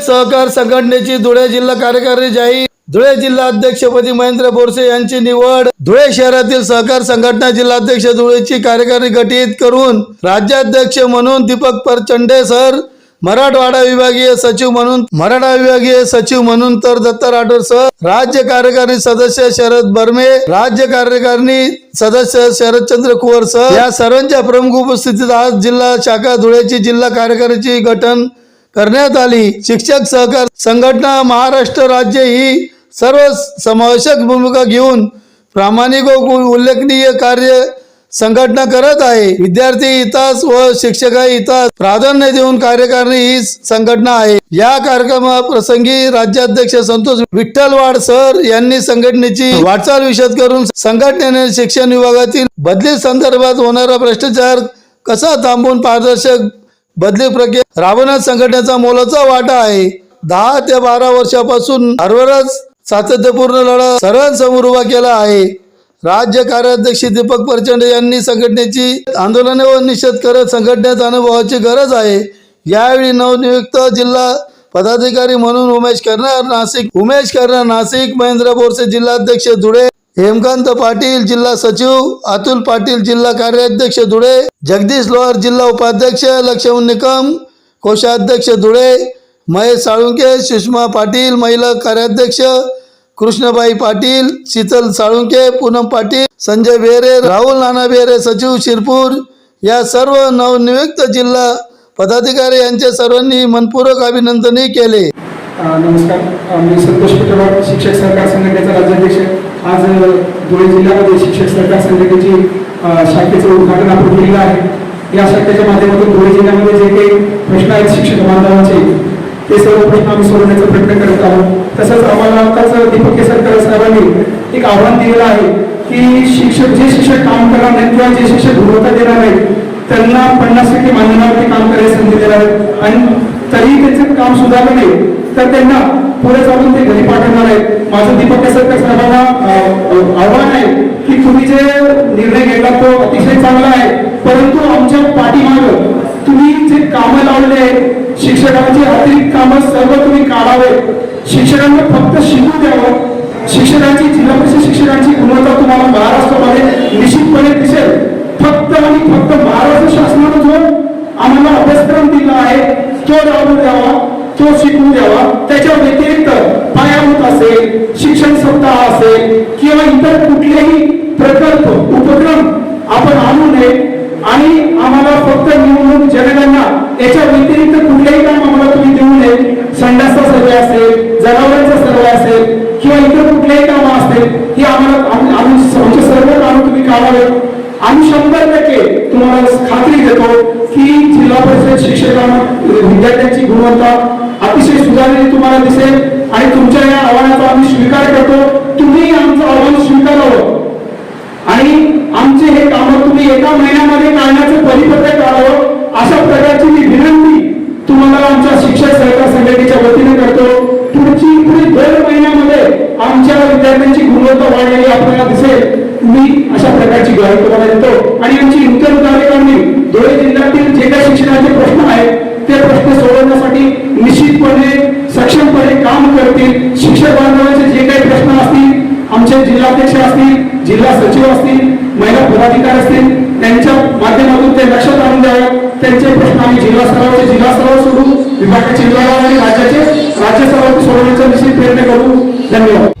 सहकार संघटनेची धुळे जिल्हा कार्यकारी जाहीर. धुळे जिल्हा अध्यक्षपदी महेंद्र बोरसे यांची निवड. धुळे शहरातील सहकार संघटना जिल्हाध्यक्ष धुळेची कार्यकारी गठीत करून राज्याध्यक्ष म्हणून दीपक परचंडे सर मराठवाडा विभागीय सचिव म्हणून मराठा विभागीय सचिव म्हणून तर दत्ता राठोड सर राज्य कार्यकारी सदस्य शरद बर्मे राज्य कार्यकारिणी सदस्य शरदचंद्र कुवर सर. या सर्वांच्या प्रमुख उपस्थितीत आज जिल्हा शाखा धुळेची जिल्हा कार्यकारीची गठन करण्यात आली. शिक्षक सहकार संघटना महाराष्ट्र राज्य ही सर्व समावेशक भूमिका घेऊन प्रामाणिक व उल्लेखनीय कार्य संघटना करत आहे. विद्यार्थी हितास व शिक्षक हितास प्राधान्य देऊन कार्यकारिणी ही संघटना आहे. या कार्यक्रमाप्रसंगी राज्याध्यक्ष संतोष विठ्ठलवाड सर यांनी संघटनेची वाटचाल विशद करून संघटनेने शिक्षण विभागातील बदली संदर्भात होणारा भ्रष्टाचार कसा थांबवून पारदर्शक बदली प्रक्रिया. राबवण्यात संघटनेचा मोलाचा वाटा आहे. दहा ते बारा वर्षापासून हरभराच सातत्यपूर्ण लढा सर्वांसमोर उभा केला आहे. राज्य कार्याध्यक्ष दीपक प्रचंड यांनी संघटनेची आंदोलने व निषेध करत संघटनेत अनुभवाची गरज आहे. यावेळी नवनियुक्त जिल्हा पदाधिकारी म्हणून उमेश करणार नाशिक उमेश करणार नाशिक महेंद्र बोरसे जिल्हाध्यक्ष धुळे हेमकांत पाटील जिल्हा सचिव अतुल पाटील जिल्हा कार्याध्यक्ष धुळे जगदीश लोहार जिल्हा उपाध्यक्ष लक्ष्मण निकम कोषाध्यक्ष धुळे महेश साळुंके सुषमा पाटील महिला कार्याध्यक्ष कृष्णबाई पाटील शीतल साळुंके पूनम पाटील संजय बेरे राहुल नाना बेरे सचिव शिरपूर या सर्व नवनियुक्त जिल्हा पदाधिकारी यांचे सर्वांनी मनपूर्वक अभिनंदनही केले. नमस्कार. मी संतोष शिक्षक सहकार संघटनेचा राज्याध्यक्ष. आज धुळे जिल्ह्यामध्ये शिक्षक सरकार संघटनेची शाखेचं उद्घाटन आपण केलेलं आहे. या शाखेच्या माध्यमातून धुळे जिल्ह्यामध्ये जे काही प्रश्न आहेत शिक्षक बांधवांचे ते सर्व प्रश्न आम्ही सोडवण्याचा प्रयत्न करत आहोत. तसंच आम्हाला आताच दीपक केसरकर साहेबांनी एक आव्हान दिलेलं आहे की शिक्षक जे शिक्षक काम करणार नाहीत किंवा जे शिक्षक गुणवत्ता देणार नाहीत त्यांना पन्नास टक्के मानधनावरती काम करायची संधी देणार आहेत. आणि तरीही त्यांचं काम सुधारलं नाही तर त्यांना पुढे जाऊन ते घरी पाठवणार आहेत. माझं दीपक केसरकर साहेबांना आव्हान आहे की तुम्ही जे निर्णय घेतला तो अतिशय चांगला आहे. परंतु आमच्या पाठीमाग तुम्ही जे कामं लावले आहेत शिक्षकांची अतिरिक्त कामं सर्व तुम्ही काढावे शिक्षकांना फक्त शिकू द्यावं. शिक्षकांची जिल्हा परिषद शिक्षकांची गुणवत्ता तुम्हाला महाराष्ट्रामध्ये निश्चितपणे दिसेल. फक्त आणि फक्त महाराष्ट्र शासनानं जो आम्हाला अभ्यासक्रम दिला आहे तो राबू द्यावा तो शिकवून द्यावा. त्याच्या व्यतिरिक्त पायाभूत असेल शिक्षण सप्ताह असेल किंवा इतर कुठलेही प्रकल्प उपक्रम आपण आणू नये आणि आम्हाला फक्त निवडणूक जनगणना याच्या व्यतिरिक्त कुठलेही काम आम्हाला तुम्ही देऊ नये. संडासचा सर्वे असेल जनावरांचा सर्वे असेल किंवा इतर कुठलेही कामं असतील हे आम्हाला आम्ही आमचे सर्व कामं तुम्ही काढावे. आम्ही शंभर टक्के तुम्हाला खात्री देतो की जिल्हा परिषद शिक्षकांना विद्यार्थ्यांची गुणवत्ता अतिशय सुधारलेली तुम्हाला दिसेल आणि तुमच्या या आव्हानाचा आम्ही स्वीकार करतो तुम्ही आमचं आव्हान स्वीकारावं आणि आमचे हे कामं तुम्ही एका महिन्यामध्ये काढण्याचं परिपत्रक काढावं अशा प्रकारची मी विनंती तुम्हाला आमच्या शिक्षक सहकार संघटनेच्या वतीने करतो. पुढची पुढे दर महिन्यामध्ये आमच्या विद्यार्थ्यांची गुणवत्ता वाढलेली आपल्याला दिसेल. मी अशा प्रकारची ग्वाही तुम्हाला देतो. आणि आमची इतर कार्यकारिणी धुळे जिल्ह्यातील जे काही शिक्षणाचे प्रश्न आहेत ते प्रश्न सोडवण्यासाठी निश्चितपणे सक्षमपणे काम करतील. शिक्षक बांधवांचे जे काही प्रश्न असतील आमचे जिल्हाध्यक्ष असतील जिल्हा सचिव असतील महिला पदाधिकारी असतील त्यांच्या माध्यमातून ते लक्षात आणून द्यावं. त्यांचे प्रश्न आम्ही जिल्हा जिल्हास्तरावर जिल्हा विभागाचे जिल्हा आणि राज्याचे राज्यस्तरावर सोडवण्याचा निश्चित प्रयत्न करू. धन्यवाद.